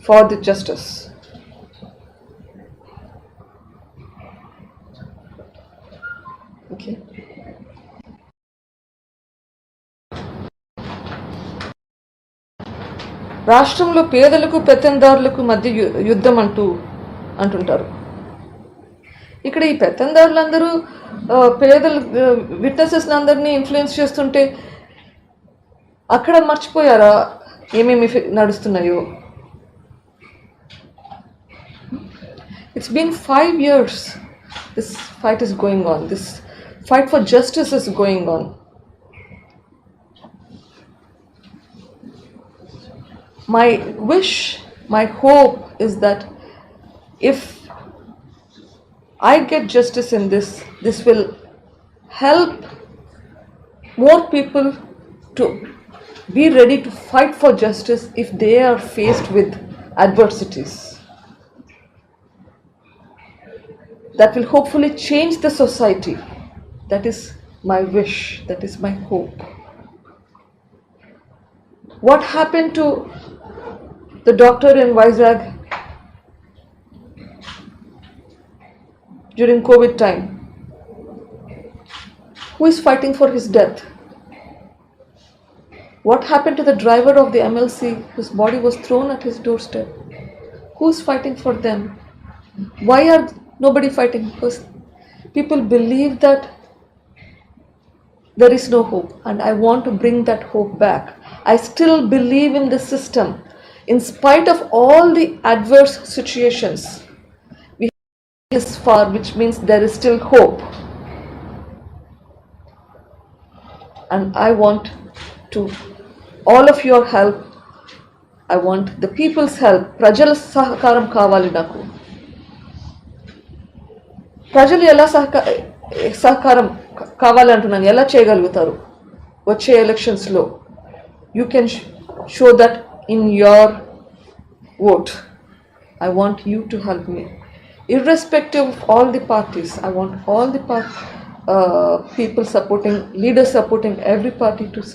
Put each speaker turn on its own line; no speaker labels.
for the justice. Okay. రాష్ట్రంలో పేదలకు పెత్తందారులకు మధ్య యుద్ధం అంటూ అంటుంటారు ఇక్కడ ఈ పెత్తందారులందరూ పేదలు విట్నెసెస్ని అందరినీ ఇన్ఫ్లుయెన్స్ చేస్తుంటే అక్కడ మర్చిపోయారా ఏమేమి నడుస్తున్నాయో It's been five years this fight is going on. This fight for justice is going on. My wish, my hope is that if I get justice in this, this will help more people to be ready to fight for justice if they are faced with adversities. That will hopefully change the society. That is my wish, that is my hope. What happened to the doctor in Vizag during COVID time? Who is fighting for his death? What happened to the driver of the MLC whose body was thrown at his doorstep? Who's fighting for them? Why are nobody fighting? Because people believe that there is no hope and i want to bring that hope back i still believe in the system in spite of all the adverse situations we have this far which means there is still hope and i want to all of your help i want the people's help ప్రజల సహకారం కావాలి నాకు ప్రజలు ఎలా సహకా సహకారం కావాలంటున్నాను ఎలా చేయగలుగుతారు? వచ్చే ఎలక్షన్స్లో you can show that in your vote I want you to help me irrespective all the parties I want all the par people supporting leaders supporting every party to